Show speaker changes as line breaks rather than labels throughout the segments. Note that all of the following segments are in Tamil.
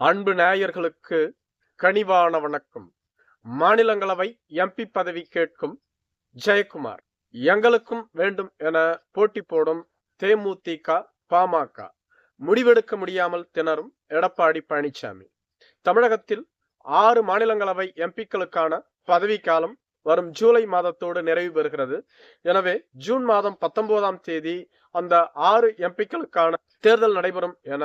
அன்பு நேயர்களுக்கு கனிவான வணக்கம். மாநிலங்களவை எம்பி பதவி கேட்கும் ஜெயக்குமார். எங்களுக்கும் வேண்டும் என போட்டி போடும் தேமுதிக பாமக. முடிவெடுக்க முடியாமல் திணறும் எடப்பாடி பழனிசாமி தமிழகத்தில் ஆறு மாநிலங்களவை எம்பிக்களுக்கான பதவிக்காலம் வரும் ஜூலை மாதத்தோடு நிறைவு பெறுகிறது. எனவே ஜூன் மாதம் பத்தொன்பதாம் தேதி அந்த ஆறு எம்பிக்களுக்கான தேர்தல் நடைபெறும் என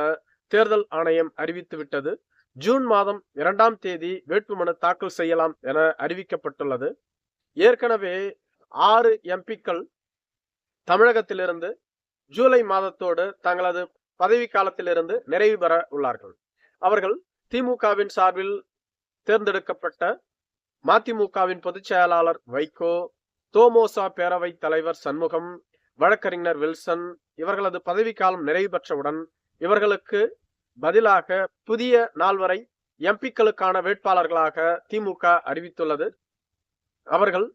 தேர்தல் ஆணையம் அறிவித்துவிட்டது ஜூன் மாதம் இரண்டாம் தேதி வேட்புமனு தாக்கல் செய்யலாம் என அறிவிக்கப்பட்டுள்ளது. ஏற்கனவே ஆறு எம்பிக்கள் தமிழகத்திலிருந்து ஜூலை மாதத்தோடு தங்களது பதவி காலத்திலிருந்து நிறைவு பெற உள்ளார்கள். அவர்கள் திமுகவின் சார்பில் தேர்ந்தெடுக்கப்பட்ட மதிமுகவின் பொதுச் செயலாளர் வைகோ தோமோசா பேரவை தலைவர் சண்முகம் வழக்கறிஞர் வில்சன் இவர்களது பதவிக்காலம் நிறைவு பெற்றவுடன் இவர்களுக்கு பதிலாக புதிய நால்வரை எம்பிக்களுக்கான வேட்பாளர்களாக திமுக அறிவித்துள்ளது. அவர்கள்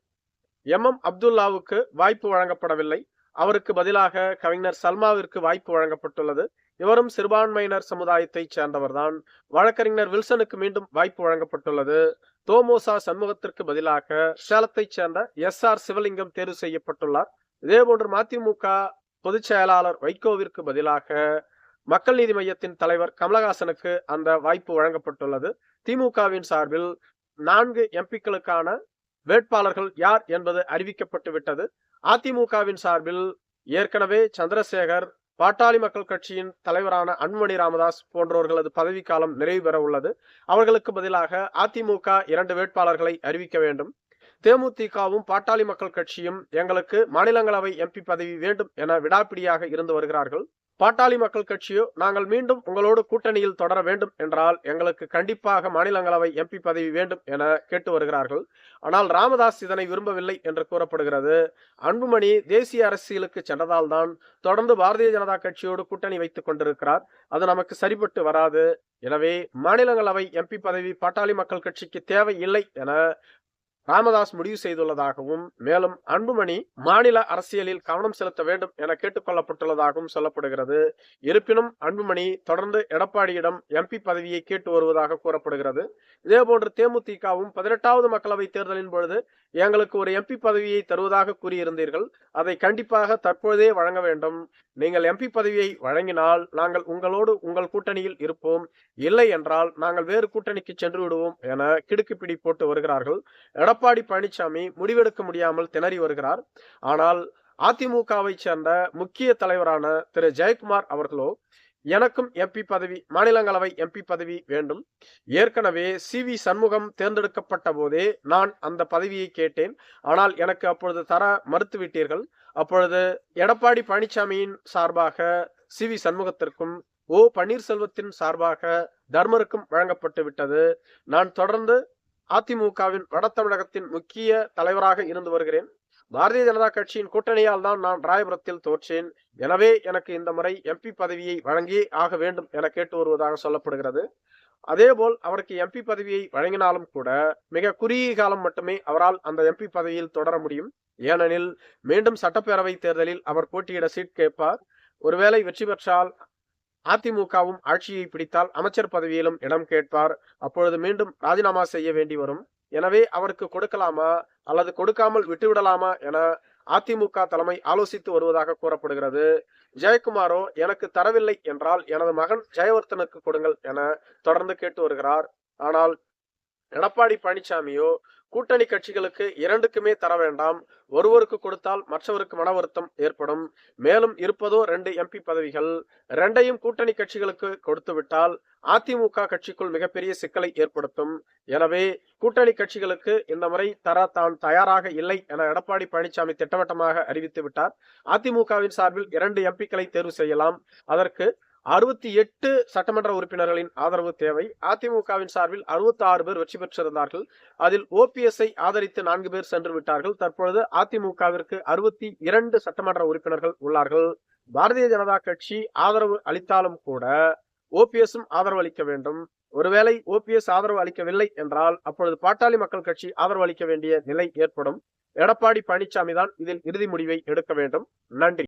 எம். எம். அப்துல்லாவுக்கு வாய்ப்பு வழங்கப்படவில்லை. அவருக்கு பதிலாக கவிஞர் சல்மாவிற்கு வாய்ப்பு வழங்கப்பட்டுள்ளது. இவரும் சிறுபான்மையினர் சமுதாயத்தைச் சேர்ந்தவர்தான். வழக்கறிஞர் வில்சனுக்கு மீண்டும் வாய்ப்பு வழங்கப்பட்டுள்ளது. தோமோசா சண்முகத்திற்கு பதிலாக சேலத்தைச் சேர்ந்த எஸ். ஆர். சிவலிங்கம் தேர்வு செய்யப்பட்டுள்ளார். இதேபோன்று மதிமுக பொதுச் செயலாளர் வைகோவிற்கு பதிலாக மக்கள் நீதி மையத்தின் தலைவர் கமலஹாசனுக்கு அந்த வாய்ப்பு வழங்கப்பட்டுள்ளது. திமுகவின் சார்பில் நான்கு எம்பிக்களுக்கான வேட்பாளர்கள் யார் என்பது அறிவிக்கப்பட்டு விட்டது. அதிமுகவின் சார்பில் ஏற்கனவே சந்திரசேகர் பாட்டாளி மக்கள் கட்சியின் தலைவரான அன்மணி ராமதாஸ் போன்றவர்களது பதவிக்காலம் நிறைவு பெற உள்ளது. அவர்களுக்கு பதிலாக அதிமுக இரண்டு வேட்பாளர்களை அறிவிக்க வேண்டும். தேமுதிகவும் பாட்டாளி மக்கள் கட்சியும் எங்களுக்கு மாநிலங்களவை எம்பி பதவி வேண்டும் என விடாப்பிடியாக இருந்து வருகிறார்கள். பாட்டாளி மக்கள் கட்சியோ நாங்கள் மீண்டும் உங்களோடு கூட்டணியில் தொடர வேண்டும் என்றால் எங்களுக்கு கண்டிப்பாக மாநிலங்களவை எம்பி பதவி வேண்டும் என கேட்டு வருகிறார்கள். ஆனால் ராமதாஸ் இதனை விரும்பவில்லை என்று கூறப்படுகிறது. அன்புமணி தேசிய அரசியலுக்கு சென்றதால் தான் தொடர்ந்து பாரதிய ஜனதா கட்சியோடு கூட்டணி வைத்துக் கொண்டிருக்கிறார். அது நமக்கு சரிபட்டு வராது. எனவே மாநிலங்களவை எம்பி பதவி பாட்டாளி மக்கள் கட்சிக்கு தேவை இல்லை என ராமதாஸ் முடிவு செய்துள்ளதாகவும் மேலும் அன்புமணி மாநில அரசியலில் கவனம் செலுத்த வேண்டும் என கேட்டுக்கொள்ளப்பட்டுள்ளதாகவும் சொல்லப்படுகிறது. இருப்பினும் அன்புமணி தொடர்ந்து எடப்பாடியிடம் எம்பி பதவியை கேட்டு வருவதாக கூறப்படுகிறது. இதேபோன்று தேமுதிகவும் பதினெட்டாவது மக்களவை தேர்தலின் பொழுது எங்களுக்கு ஒரு எம்பி பதவியை தருவதாக கூறியிருந்தீர்கள். அதை கண்டிப்பாக தற்பொழுதே வழங்க வேண்டும். நீங்கள் எம்பி பதவியை வழங்கினால் நாங்கள் உங்களோடு உங்கள் கூட்டணியில் இருப்போம். இல்லை என்றால் நாங்கள் வேறு கூட்டணிக்கு சென்று விடுவோம் என கிடுக்குப்பிடி போட்டு வருகிறார்கள். எடப்பாடி எடப்பாடி பழனிசாமி முடிவெடுக்க முடியாமல் திணறி வருகிறார். ஆனால் அதிமுகவை சேர்ந்த முக்கிய தலைவரான திரு. ஜெயக்குமார் அவர்களோ எனக்கும் எம்பி பதவி மாநிலங்களவை எம்பி பதவி வேண்டும். ஏற்கனவே சி. வி. சண்முகம் தேர்ந்தெடுக்கப்பட்ட போதே நான் அந்த பதவியை கேட்டேன். ஆனால் எனக்கு அப்பொழுது தர மறுத்துவிட்டீர்கள். அப்பொழுது எடப்பாடி பழனிசாமியின் சார்பாக சி. வி. சண்முகத்திற்கும் ஓ. பன்னீர்செல்வத்தின் சார்பாக தர்மருக்கும் வழங்கப்பட்டு விட்டது. நான் தொடர்ந்து அதிமுகவின் வட தமிழகத்தின் முக்கிய தலைவராக இருந்து வருகிறேன். பாரதிய ஜனதா கட்சியின் கூட்டணியால் தான் நான் ராயபுரத்தில் தோற்றேன். எனவே எனக்கு இந்த முறை எம்பி பதவியை வழங்கி ஆக வேண்டும் என கேட்டு வருவதாக சொல்லப்படுகிறது. அதேபோல் அவருக்கு எம்பி பதவியை வழங்கினாலும் கூட மிக குறுகிய காலம் மட்டுமே அவரால் அந்த எம்பி பதவியில் தொடர முடியும். ஏனெனில் மீண்டும் சட்டப்பேரவை தேர்தலில் அவர் போட்டியிட சீட் கேட்பார். ஒருவேளை வெற்றி பெற்றால் அதிமுகவும் ஆட்சியை பிடித்தால் அமைச்சர் பதவியிலும் இடம் கேட்பார். அப்பொழுது மீண்டும் ராஜினாமா செய்ய வேண்டி வரும். எனவே அவருக்கு கொடுக்கலாமா? அல்லது கொடுக்காமல் விட்டுவிடலாமா என அதிமுக தலைமை ஆலோசித்து வருவதாக கூறப்படுகிறது. ஜெயக்குமாரோ எனக்கு தரவில்லை என்றால் எனது மகன் ஜெயவர்த்தனுக்கு கொடுங்கள் என தொடர்ந்து கேட்டு வருகிறார். ஆனால் எடப்பாடி பழனிசாமியோ கூட்டணி கட்சிகளுக்கு இரண்டுக்குமே தர வேண்டாம். ஒருவருக்கு கொடுத்தால் மற்றவருக்கு மன வருத்தம் ஏற்படும். மேலும் இருப்பதோ ரெண்டு எம்பி பதவிகள். ரெண்டையும் கூட்டணி கட்சிகளுக்கு கொடுத்துவிட்டால் அதிமுக கட்சிக்குள் மிகப்பெரிய சிக்கலை ஏற்படுத்தும். எனவே கூட்டணி கட்சிகளுக்கு இந்த முறை தர தான் தயாராக இல்லை என எடப்பாடி பழனிசாமி திட்டவட்டமாக அறிவித்து விட்டார் அதிமுகவின் சார்பில் இரண்டு எம்பிக்களை தேர்வு செய்யலாம். அதற்கு அறுபத்தி எட்டு சட்டமன்ற உறுப்பினர்களின் ஆதரவு தேவை. அதிமுகவின் சார்பில் அறுபத்தி ஆறு பேர் வெற்றி பெற்றிருந்தார்கள். அதில் ஓபிஎஸ்ஐ ஆதரித்து நான்கு பேர் சென்று விட்டார்கள். தற்பொழுது அதிமுகவிற்கு அறுபத்தி இரண்டு சட்டமன்ற உறுப்பினர்கள் உள்ளார்கள். பாரதிய ஜனதா கட்சி ஆதரவு அளித்தாலும் கூட ஓபிஎஸும் ஆதரவு அளிக்க வேண்டும். ஒருவேளை ஓபிஎஸ் ஆதரவு அளிக்கவில்லை என்றால் அப்பொழுது பாட்டாளி மக்கள் கட்சி ஆதரவு அளிக்க வேண்டிய நிலை ஏற்படும். எடப்பாடி பழனிசாமி தான் இதில் இறுதி முடிவை எடுக்க வேண்டும். நன்றி.